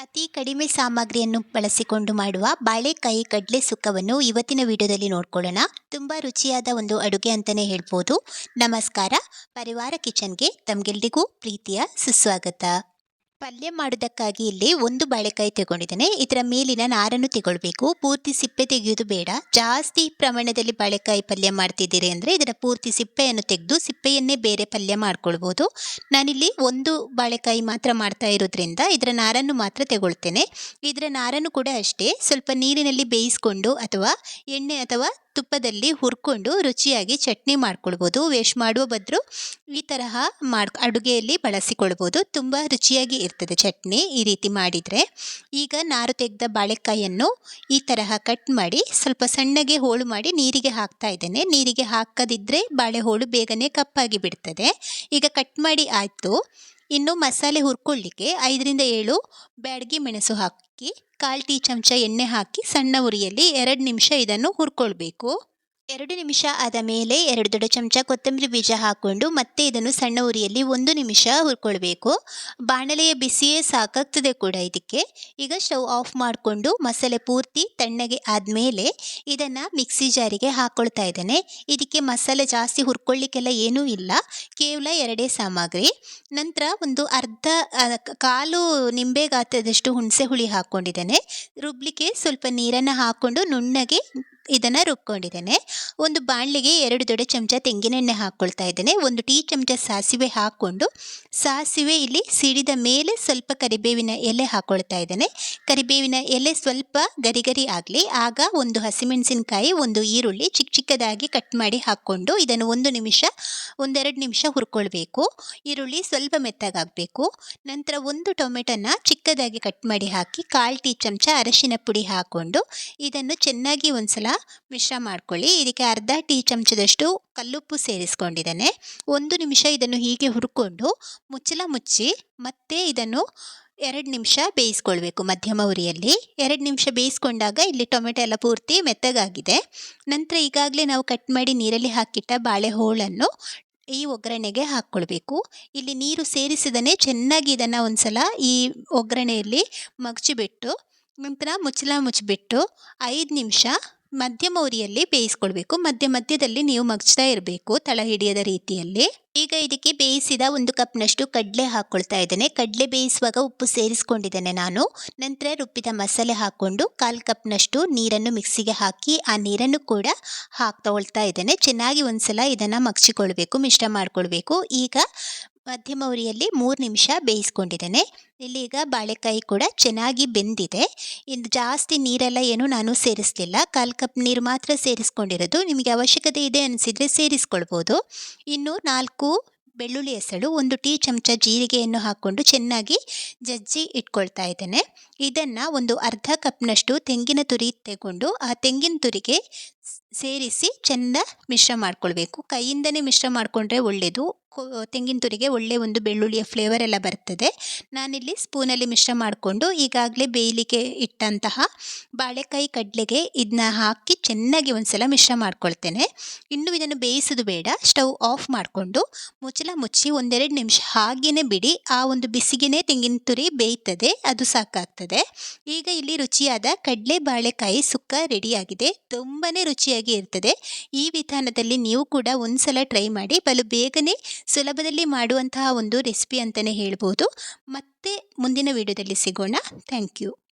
ಅತಿ ಕಡಿಮೆ ಸಾಮಗ್ರಿಯನ್ನು ಬಳಸಿಕೊಂಡು ಮಾಡುವ ಬಾಳೆಕಾಯಿ ಕಡಲೆ ಸುಕ್ಕವನ್ನು ಇವತ್ತಿನ ವಿಡಿಯೋದಲ್ಲಿ ನೋಡ್ಕೊಳ್ಳೋಣ. ತುಂಬ ರುಚಿಯಾದ ಒಂದು ಅಡುಗೆ ಅಂತಲೇ ಹೇಳ್ಬೋದು. ನಮಸ್ಕಾರ. ಪರಿವಾರ ಕಿಚನ್ಗೆ ತಮಗೆಲ್ರಿಗೂ ಪ್ರೀತಿಯ ಸುಸ್ವಾಗತ. ಪಲ್ಯ ಮಾಡೋದಕ್ಕಾಗಿ ಇಲ್ಲಿ ಒಂದು ಬಾಳೆಕಾಯಿ ತಗೊಂಡಿದ್ದೇನೆ. ಇದರ ಮೇಲಿನ ನಾರನ್ನು ತಗೊಳ್ಬೇಕು. ಪೂರ್ತಿ ಸಿಪ್ಪೆ ತೆಗೆಯೋದು ಬೇಡ. ಜಾಸ್ತಿ ಪ್ರಮಾಣದಲ್ಲಿ ಬಾಳೆಕಾಯಿ ಪಲ್ಯ ಮಾಡ್ತಿದ್ದೀರಿ ಅಂದರೆ ಇದರ ಪೂರ್ತಿ ಸಿಪ್ಪೆಯನ್ನು ತೆಗೆದು ಸಿಪ್ಪೆಯನ್ನೇ ಬೇರೆ ಪಲ್ಯ ಮಾಡ್ಕೊಳ್ಬೋದು. ನಾನಿಲ್ಲಿ ಒಂದು ಬಾಳೆಕಾಯಿ ಮಾತ್ರ ಮಾಡ್ತಾ ಇರೋದ್ರಿಂದ ಇದರ ನಾರನ್ನು ಮಾತ್ರ ತಗೊಳ್ತೇನೆ. ಇದರ ನಾರನ್ನು ಕೂಡ ಅಷ್ಟೇ. ಸ್ವಲ್ಪ ನೀರಿನಲ್ಲಿ ಬೇಯಿಸ್ಕೊಂಡು ಅಥವಾ ಎಣ್ಣೆ ಅಥವಾ ತುಪ್ಪದಲ್ಲಿ ಹುರ್ಕೊಂಡು ರುಚಿಯಾಗಿ ಚಟ್ನಿ ಮಾಡ್ಕೊಳ್ಬೋದು. ವೇಸ್ಟ್ ಮಾಡುವ ಬದಲು ಈ ತರಹ ಮಾಡ್ ಅಡುಗೆಯಲ್ಲಿ ಬಳಸಿಕೊಳ್ಬೋದು. ತುಂಬ ರುಚಿಯಾಗಿ ಇರ್ತದೆ ಚಟ್ನಿ ಈ ರೀತಿ ಮಾಡಿದರೆ. ಈಗ ನಾರು ತೆಗೆದ ಬಾಳೆಕಾಯಿಯನ್ನು ಈ ತರಹ ಕಟ್ ಮಾಡಿ ಸ್ವಲ್ಪ ಸಣ್ಣಗೆ ಹೋಳು ಮಾಡಿ ನೀರಿಗೆ ಹಾಕ್ತಾ ಇದ್ದೇನೆ. ನೀರಿಗೆ ಹಾಕದಿದ್ದರೆ ಬಾಳೆಹೋಳು ಬೇಗನೆ ಕಪ್ಪಾಗಿ ಬಿಡ್ತದೆ. ಈಗ ಕಟ್ ಮಾಡಿ ಆಯಿತು. ಇನ್ನು ಮಸಾಲೆ ಹುರ್ಕೊಳ್ಳಿಕ್ಕೆ ಐದರಿಂದ ಏಳು ಬ್ಯಾಡಗಿ ಮೆಣಸು ಹಾಕಿ, ಕಾಲು ಟೀ ಚಮಚ ಎಣ್ಣೆ ಹಾಕಿ ಸಣ್ಣ ಉರಿಯಲ್ಲಿ ಎರಡು ನಿಮಿಷ ಇದನ್ನು ಹುರ್ಕೊಳ್ಬೇಕು. ಎರಡು ನಿಮಿಷ ಆದ ಮೇಲೆ ಎರಡು ದೊಡ್ಡ ಚಮಚ ಕೊತ್ತಂಬರಿ ಬೀಜ ಹಾಕ್ಕೊಂಡು ಮತ್ತೆ ಇದನ್ನು ಸಣ್ಣ ಉರಿಯಲ್ಲಿ ಒಂದು ನಿಮಿಷ ಹುರ್ಕೊಳ್ಬೇಕು. ಬಾಣಲೆಯ ಬಿಸಿಯೇ ಸಾಕಾಗ್ತದೆ ಕೂಡ ಇದಕ್ಕೆ. ಈಗ ಸ್ಟವ್ ಆಫ್ ಮಾಡಿಕೊಂಡು ಮಸಾಲೆ ಪೂರ್ತಿ ತಣ್ಣಗೆ ಆದಮೇಲೆ ಇದನ್ನು ಮಿಕ್ಸಿ ಜಾರಿಗೆ ಹಾಕ್ಕೊಳ್ತಾ ಇದ್ದೇನೆ. ಇದಕ್ಕೆ ಮಸಾಲೆ ಜಾಸ್ತಿ ಹುರ್ಕೊಳ್ಳಿಕ್ಕೆಲ್ಲ ಏನೂ ಇಲ್ಲ. ಕೇವಲ ಎರಡೇ ಸಾಮಗ್ರಿ. ನಂತರ ಒಂದು ಅರ್ಧ ಕಾಲು ನಿಂಬೆ ಗಾತ್ರದಷ್ಟು ಹುಣಸೆ ಹುಳಿ ಹಾಕ್ಕೊಂಡಿದ್ದೇನೆ ರುಬ್ಲಿಕ್ಕೆ ಸ್ವಲ್ಪ ನೀರನ್ನು ಹಾಕ್ಕೊಂಡು ನುಣ್ಣಗೆ ಇದನ್ನು ರುಬ್ಕೊಂಡಿದ್ದೇನೆ. ಒಂದು ಬಾಣಲೆಗೆ ಎರಡು ದೊಡ್ಡ ಚಮಚ ತೆಂಗಿನೆಣ್ಣೆ ಹಾಕ್ಕೊಳ್ತಾ ಇದ್ದೇನೆ. ಒಂದು ಟೀ ಚಮಚ ಸಾಸಿವೆ ಹಾಕ್ಕೊಂಡು, ಸಾಸಿವೆ ಇಲ್ಲಿ ಸಿಡಿದ ಮೇಲೆ ಸ್ವಲ್ಪ ಕರಿಬೇವಿನ ಎಲೆ ಹಾಕ್ಕೊಳ್ತಾ ಇದ್ದೇನೆ. ಕರಿಬೇವಿನ ಎಲೆ ಸ್ವಲ್ಪ ಗರಿ ಗರಿ ಆಗಲಿ, ಆಗ ಒಂದು ಹಸಿಮೆಣಸಿನಕಾಯಿ, ಒಂದು ಈರುಳ್ಳಿ ಚಿಕ್ಕ ಚಿಕ್ಕದಾಗಿ ಕಟ್ ಮಾಡಿ ಹಾಕ್ಕೊಂಡು ಇದನ್ನು ಒಂದು ನಿಮಿಷ, ಒಂದೆರಡು ನಿಮಿಷ ಹುರ್ಕೊಳ್ಬೇಕು. ಈರುಳ್ಳಿ ಸ್ವಲ್ಪ ಮೆತ್ತಗಾಗಬೇಕು. ನಂತರ ಒಂದು ಟೊಮೆಟೊನ ಚಿಕ್ಕದಾಗಿ ಕಟ್ ಮಾಡಿ ಹಾಕಿ, ಕಾಲು ಟೀ ಚಮಚ ಅರಶಿನ ಪುಡಿ ಹಾಕ್ಕೊಂಡು ಇದನ್ನು ಚೆನ್ನಾಗಿ ಒಂದ್ಸಲ ಮಿಶ್ರ ಮಾಡ್ಕೊಳ್ಳಿ. ಇದಕ್ಕೆ ಅರ್ಧ ಟೀ ಚಮಚದಷ್ಟು ಕಲ್ಲುಪ್ಪು ಸೇರಿಸ್ಕೊಂಡಿದ್ದೇನೆ. ಒಂದು ನಿಮಿಷ ಇದನ್ನು ಹೀಗೆ ಹುರ್ಕೊಂಡು ಮುಚ್ಚಲ ಮುಚ್ಚಿ ಮತ್ತೆ ಇದನ್ನು ಎರಡು ನಿಮಿಷ ಬೇಯಿಸ್ಕೊಳ್ಬೇಕು ಮಧ್ಯಮ ಉರಿಯಲ್ಲಿ. ಎರಡು ನಿಮಿಷ ಬೇಯಿಸ್ಕೊಂಡಾಗ ಇಲ್ಲಿ ಟೊಮೆಟೊ ಎಲ್ಲ ಪೂರ್ತಿ ಮೆತ್ತಗಾಗಿದೆ. ನಂತರ ಈಗಾಗಲೇ ನಾವು ಕಟ್ ಮಾಡಿ ನೀರಲ್ಲಿ ಹಾಕಿಟ್ಟ ಬಾಳೆಹೋಳನ್ನು ಈ ಒಗ್ಗರಣೆಗೆ ಹಾಕ್ಕೊಳ್ಬೇಕು. ಇಲ್ಲಿ ನೀರು ಸೇರಿಸಿದನೇ ಚೆನ್ನಾಗಿ ಇದನ್ನು ಒಂದ್ಸಲ ಈ ಒಗ್ಗರಣೆಯಲ್ಲಿ ಮಗಚಿಬಿಟ್ಟು, ನಂತರ ಮುಚ್ಚಲ ಮುಚ್ಚಿಬಿಟ್ಟು ಐದು ನಿಮಿಷ ಮಧ್ಯಮ ಉರಿಯಲ್ಲಿ ಬೇಯಿಸ್ಕೊಳ್ಬೇಕು. ಮಧ್ಯ ಮಧ್ಯದಲ್ಲಿ ನೀವು ಮಗ್ಚ್ತಾ ಇರಬೇಕು ತಳ ಹಿಡಿಯದ ರೀತಿಯಲ್ಲಿ. ಈಗ ಇದಕ್ಕೆ ಬೇಯಿಸಿದ ಒಂದು ಕಪ್ನಷ್ಟು ಕಡಲೆ ಹಾಕ್ಕೊಳ್ತಾ ಇದ್ದೇನೆ. ಕಡಲೆ ಬೇಯಿಸುವಾಗ ಉಪ್ಪು ಸೇರಿಸ್ಕೊಂಡಿದ್ದೇನೆ ನಾನು. ನಂತರ ರುಬ್ಬಿದ ಮಸಾಲೆ ಹಾಕ್ಕೊಂಡು ಕಾಲು ಕಪ್ನಷ್ಟು ನೀರನ್ನು ಮಿಕ್ಸಿಗೆ ಹಾಕಿ ಆ ನೀರನ್ನು ಕೂಡ ಹಾಕಿ ಇದ್ದೇನೆ. ಚೆನ್ನಾಗಿ ಒಂದ್ಸಲ ಇದನ್ನು ಮಗ್ಚಿಕೊಳ್ಬೇಕು, ಮಿಶ್ರ ಮಾಡ್ಕೊಳ್ಬೇಕು. ಈಗ ಮಧ್ಯಮ ಉರಿಯಲ್ಲಿ ಮೂರು ನಿಮಿಷ ಬೇಯಿಸ್ಕೊಂಡಿದ್ದೇನೆ. ಇಲ್ಲಿ ಈಗ ಬಾಳೆಕಾಯಿ ಕೂಡ ಚೆನ್ನಾಗಿ ಬೆಂದಿದೆ. ಇನ್ನು ಜಾಸ್ತಿ ನೀರೆಲ್ಲ ಏನು ನಾನು ಸೇರಿಸಲಿಲ್ಲ. ಕಾಲು ಕಪ್ ನೀರು ಮಾತ್ರ ಸೇರಿಸ್ಕೊಂಡಿರೋದು. ನಿಮಗೆ ಅವಶ್ಯಕತೆ ಇದೆ ಅನಿಸಿದರೆ ಸೇರಿಸ್ಕೊಳ್ಬೋದು. ಇನ್ನು ನಾಲ್ಕು ಬೆಳ್ಳುಳ್ಳಿ ಹೆಸಳು, ಒಂದು ಟೀ ಚಮಚ ಜೀರಿಗೆಯನ್ನು ಹಾಕ್ಕೊಂಡು ಚೆನ್ನಾಗಿ ಜಜ್ಜಿ ಇಟ್ಕೊಳ್ತಾ ಇದ್ದೇನೆ. ಇದನ್ನು ಒಂದು ಅರ್ಧ ಕಪ್ನಷ್ಟು ತೆಂಗಿನ ತುರಿ ತಗೊಂಡು ಆ ತೆಂಗಿನ ತುರಿಗೆ ಸೇರಿಸಿ ಚೆಂದ ಮಿಶ್ರ ಮಾಡ್ಕೊಳ್ಬೇಕು. ಕೈಯಿಂದನೇ ಮಿಶ್ರ ಮಾಡಿಕೊಂಡ್ರೆ ಒಳ್ಳೆಯದು ತೆಂಗಿನ ತುರಿಗೆ ಒಳ್ಳೆ ಒಂದು ಬೆಳ್ಳುಳ್ಳಿಯ ಫ್ಲೇವರ್ ಎಲ್ಲ ಬರ್ತದೆ. ನಾನಿಲ್ಲಿ ಸ್ಪೂನಲ್ಲಿ ಮಿಶ್ರ ಮಾಡಿಕೊಂಡು ಈಗಾಗಲೇ ಬೇಯಲಿಕ್ಕೆ ಇಟ್ಟಂತಹ ಬಾಳೆಕಾಯಿ ಕಡಲೆಗೆ ಇದನ್ನ ಹಾಕಿ ಚೆನ್ನಾಗಿ ಒಂದ್ಸಲ ಮಿಶ್ರ ಮಾಡ್ಕೊಳ್ತೇನೆ. ಇನ್ನು ಇದನ್ನು ಬೇಯಿಸೋದು ಬೇಡ. ಸ್ಟವ್ ಆಫ್ ಮಾಡಿಕೊಂಡು ಮುಚ್ಚಲ ಮುಚ್ಚಿ ಒಂದೆರಡು ನಿಮಿಷ ಹಾಗೇ ಬಿಡಿ. ಆ ಒಂದು ಬಿಸಿಗೆನೇ ತೆಂಗಿನ ತುರಿ ಬೇಯ್ತದೆ, ಅದು ಸಾಕಾಗ್ತದೆ. ಈಗ ಇಲ್ಲಿ ರುಚಿಯಾದ ಕಡಲೆ ಬಾಳೆಕಾಯಿ ಸುಕ್ಕ ರೆಡಿಯಾಗಿದೆ. ತುಂಬಾ ರುಚಿಯಾಗಿ ಇರ್ತದೆ. ಈ ವಿಧಾನದಲ್ಲಿ ನೀವು ಕೂಡ ಒಂದ್ಸಲ ಟ್ರೈ ಮಾಡಿ. ಬಲು ಬೇಗನೆ ಸುಲಭದಲ್ಲಿ ಮಾಡುವಂತಹ ಒಂದು ರೆಸಿಪಿ ಅಂತಲೇ ಹೇಳ್ಬೋದು. ಮತ್ತೆ ಮುಂದಿನ ವೀಡಿಯೋದಲ್ಲಿ ಸಿಗೋಣ. Thank you